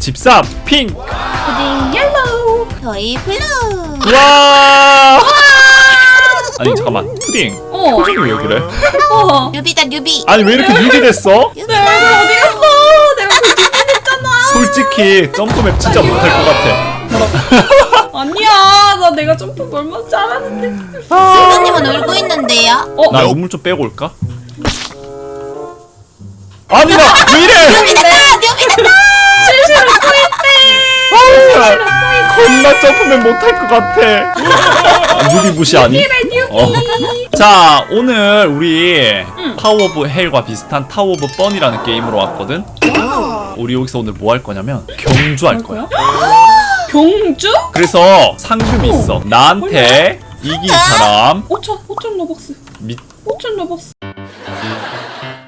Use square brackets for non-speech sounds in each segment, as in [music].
집사 핑크 푸딩 옐로우 저희 블루 와 아니 잠깐만 푸딩 어. 표정이 왜 그래 어. 뉴비다 뉴비 아니 왜 이렇게 뉴비 됐어 내 얼굴 어디 갔어? 내가 그렇게 했잖아. 솔직히 점프맵 진짜 못할 것 같아 [laughs] 아니야. 나 내가 점프 얼마나 잘하는데. 지수님은 울고 있는데요 어? 나 우물 좀 빼고 올까 아니 나 왜 이래 뉴비다 뉴비다 실실을 꼬있대. 아, 겁나 점프맵 못할 것 같아 아, 뉴비 무시 아니. 어. 자 오늘 우리 타워 오브 헬과 비슷한 타워 오브 뻔이라는 게임으로 왔거든 우리 여기서 오늘 뭐 할 거냐면 경주할 거야 경주? 그래서 상금이 있어 나한테 이긴 사람 5천 5천 로벅스. 미, 5천 로벅스.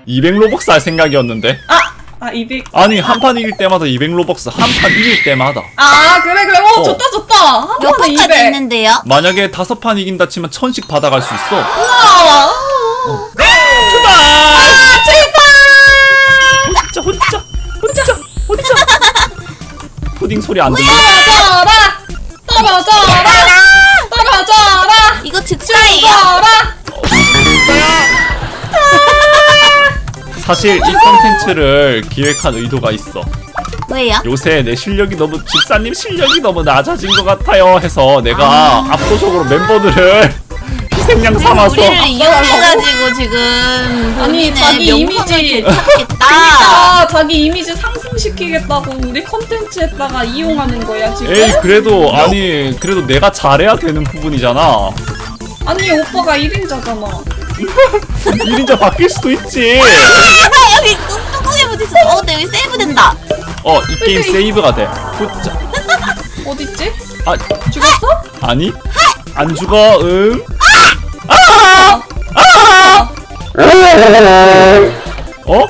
200 로벅스 할 생각이었는데 아 200. 아니 한 판 이길 때마다 200 로벅스 한 판 이길 때마다 아 그래 그래. 어, 어. 좋다 좋다. 한 몇 번에 번까지 200. 있는데요 만약에 다섯 판 이긴다 치면 천씩 받아갈 수 있어 우와. 출발 아 제발. 혼자 혼자 혼자 혼자 푸딩 소리 안 들려 떨어져라. 떨어져라. 떨어져라. 이거 즉사예요 떨어져라. 사실 이 컨텐츠를 기획한 의도가 있어 왜요? 요새 내 실력이 너무 집사님 실력이 너무 낮아진 것 같아요 해서 내가 아. 압도적으로 멤버들을 [laughs] 희생양 삼아서 우리를 이용해가지고 지금 아니, 본인의 자기 명성을 이미지. 되찾겠다 아 자기 이미지 상승시키겠다고 우리 컨텐츠에다가 이용하는 거야 지금? 에이 그래도 아니 그래도 내가 잘해야 되는 부분이잖아 아니 오빠가 1인자잖아 1인자 바뀔 수도 있지. 아 여기 뚱뚱하게 붙있어? 어 근데 여기 세이브 된다. 어 이 게임 세이브가 돼. 후짜 [laughs] 어딨지? 아 죽었어? 아니? 안 죽어 응? 어?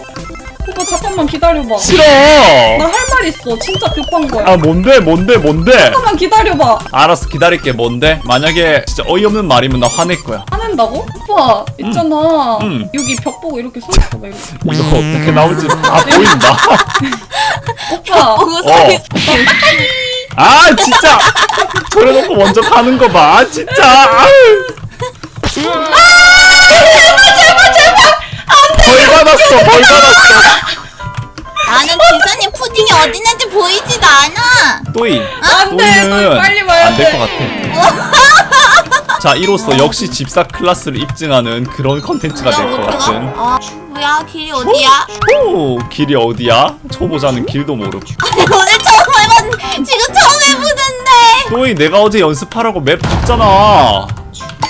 오빠 잠깐만 기다려봐. 싫어. 나 할 말 있어. 진짜 급한 거야. 아 뭔데? 뭔데? 뭔데? 잠깐만 기다려봐. 알았어 기다릴게. 뭔데? 만약에 진짜 어이없는 말이면 나 화낼 거야. 화낸다고? 오빠 있잖아. 음. 여기 벽 보고 이렇게 서 있어 봐 이렇게. [laughs] 이거 어떻게 나올지 다 보인다. [laughs] 오빠 보고 어. 서 있어 아 진짜! 저래놓고 먼저 가는 거 봐. 아, 진짜! 아유. 벌 받았어 벌 받았어 나는 지수님 푸딩이 어디 있는지 보이지도 않아 또이. 안돼 너 빨리 와야 안될 것돼 같아. [laughs] 자 이로써 역시 집사 클래스를 입증하는 그런 컨텐츠가 될 것 같은. 어 뭐야 길이 어디야? 오 길이 어디야? 초보자는 길도 모르고. [laughs] 오늘 처음 해봤 지금 처음 해보는데. 또이 내가 어제 연습하라고 맵 줬잖아.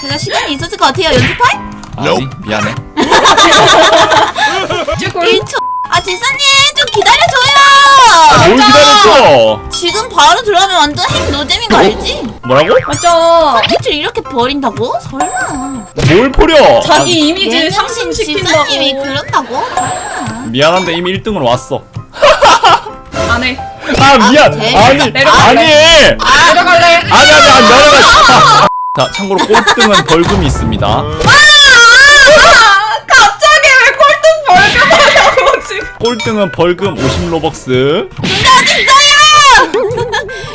제가 시간이 있었을 것 같아요 연습할? 아니 미안해. [laughs] 찍을 1초 아 지수님 좀 아, 뭘 기다려줘요! 기다렸어? 지금 바로 들어가면 완전 핵 노잼인 거 알지? 뭐라고? 맞아. 콘텐츠를 이렇게 버린다고? 설마. 뭘 버려? 자기 이미지 얘는 상승시킨다고. 집사님이 그런다고? 아, 미안한데 이미 1등으로 왔어. 안해. 아 미안. 쟤 아니 내려갈래? 아니. 내려갈래? 아니 아니 아니 내려가 자. 참고로 꼴등은 벌금이 있습니다 아 갑자기 왜 꼴등 벌금하냐고 지금 꼴등은 벌금 50로벅스.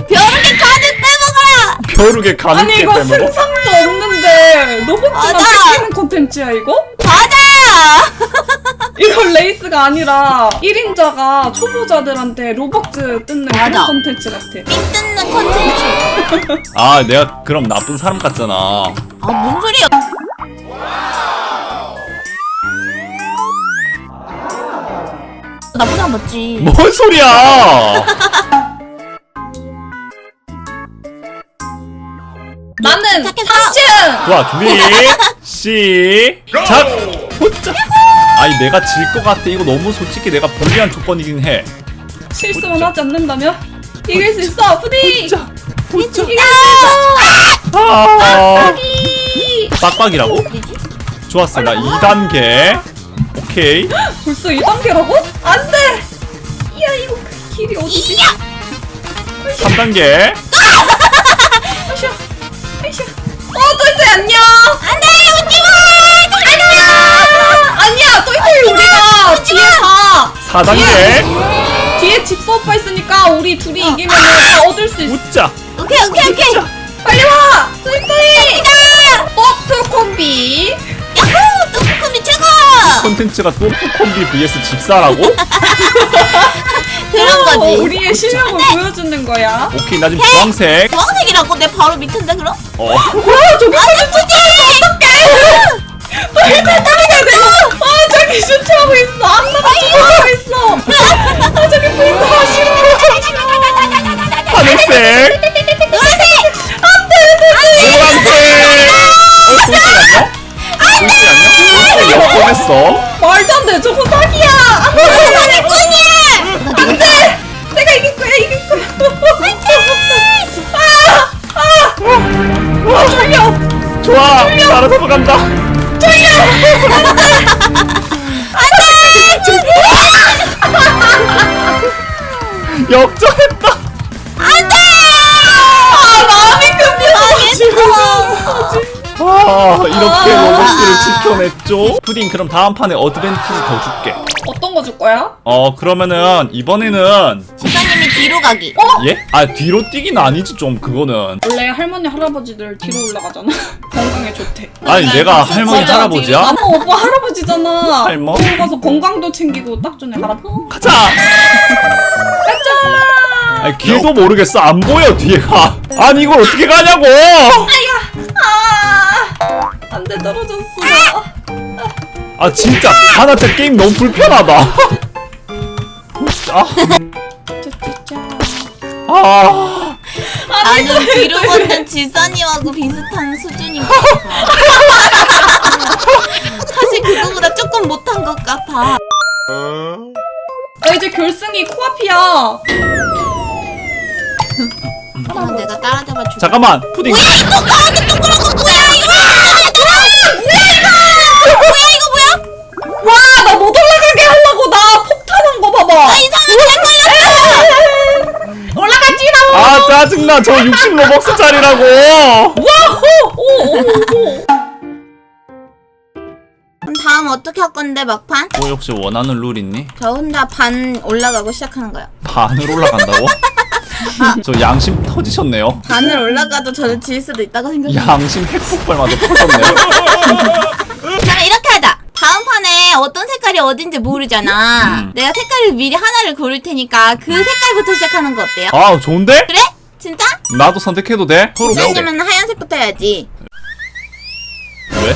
벼룩이 가득 빼먹어라 벼룩에 아니 게 이거 빼먹어? 승상도 없는데 로봇만 맞아. 뺏기는 콘텐츠야 이거? 맞아! [laughs] 이거 레이스가 아니라 1인자가 초보자들한테 로벅스 뜯는 맞아. 그런 콘텐츠 같아. 삥 뜯는 콘텐츠. 아 내가 그럼 나쁜 사람 같잖아. 아뭔 소리야 나쁜 사람 맞지 뭔 소리야 나는 착해서. 3층! 좋아 준비 시작 혼자 아니 내가 질 것 같아 이거 너무 솔직히 내가 불리한 조건이긴 해 실수만 하지 않는다면 이길 수 있어 푸디! 혼자 혼자 이길 수 있어! 아 이! 빡빡이라고? 어디지? 좋았어 나 2단계 오케이 벌써 2단계라고? 안돼! 이야 이거 그 길이 어디지? 이야 3단계 아이샤 아이샤 어 토이토이 안녕! 안 돼 웃지 마 안녕! 아니야 토이토이 우리가 뒤에 가! 4단계 뒤에 집사 오빠 있으니까 우리 둘이 이기면 얻을 수 있어. 웃자. 오케이 오케이 오케이. 빨리 와! 또이또이! 콘텐츠가 또프 콤비 vs 집사라고? [laughs] 그런 거지. 어, 우리의 실력을 보여주는 거야. 오케이 나 지금 주황색. 주황색이라고 내 바로 밑인데 그럼? 어. 와, 저기 아니 푸딩. 또이또이 따라가야 돼! 아, 저기 슈트하고 있어! 어 역전했어. 말도 안 돼! 저거 사기야! 사기꾼이야. 안 돼! 내가 이길 거야, 이길 거야! 아! 아! 아, 졸려! 좋아. 나로 넘어간다. 역전했다. 아, 아 이렇게 아. 로버스를 지켜냈죠. 푸딩 그럼 다음 판에 어드밴티지 더 줄게. 어떤 거 줄 거야? 어 그러면은 이번에는 지사님이 뒤로 가기. 예? 아 뒤로 뛰기는 아니지 좀 그거는. 원래 할머니 할아버지들 뒤로 올라가잖아. [laughs] 건강에 좋대. 아니 내가 할머니 맞아, 할아버지야? 아마 오빠 할아버지잖아. 할머? 뒤로 가서 건강도 챙기고 딱 전에 할아버지. 가자. 가자. 아니 길도 모르겠어 안 보여 뒤에가. 아니 이걸 어떻게 가냐고. 아, 안 돼 떨어졌어. 아 진짜 아나 진짜 게임 너무 불편하다. 아, 아 나는 뒤로 걷는 지사님하고 비슷한 수준인 것 같아. [laughs] 사실 그거보다 조금 못한 것 같아. 나 이제 결승이 코앞이야. 그럼 내가 따라잡아 줄게. 잠깐만 푸딩. 또 가운데 동그랗 짜증나 저 60 로벅스짜리라고. 와호! 그럼 다음 어떻게 할 건데 막판? 뭐 혹시 원하는 룰 있니? 저 혼자 반 올라가고 시작하는 거야. 반을 올라간다고? [laughs] 저 양심 터지셨네요. 반을 올라가도 저를 질 수도 있다고 생각해. 양심 핵폭발마저 터졌네요. [laughs] 그러면 이렇게 하자. 다음 판에 어떤 색깔이 어딘지 모르잖아. 음. 내가 색깔을 미리 하나를 고를 테니까 그 색깔부터 시작하는 거 어때요? 아 좋은데? 그래? 진짜? 나도 선택해도 돼? 서로 뭐? 아니면 하얀색부터 해야지. 왜?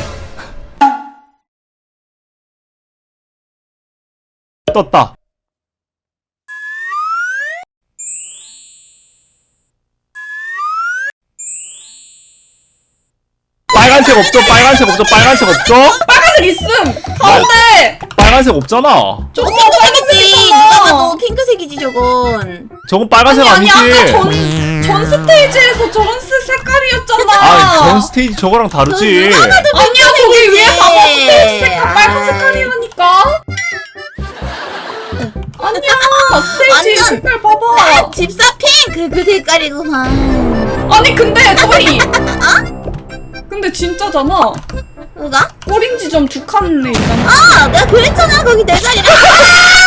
[laughs] 떴다. 빨간색 없죠? 빨간색 없죠? 빨간색 없죠? 빨간색 있음. 가운데. 빨간색 없잖아. 저거 핑크색이지. 빨간색이잖아. 누가 봐도 핑크색이지 저건. 저건 빨간색 아니 아니지. 아니 아까 전, 전 스테이지에서 저런 스 색깔이었잖아. 아, 전 스테이지 저거랑 다르지. 아니야 저기 위에 봐봐. 스테이지 색깔 빨간 아. 색깔이라니까. 아니야 스테이지 완전- 색깔 봐봐. 아, 집사 핑크 그 색깔이구만. 아니 근데 너희 어? 근데 진짜잖아. 누가? 꼬린 지점 두 칸에 있잖아. 아, 내가 그랬잖아 거기 내 자리라. [laughs]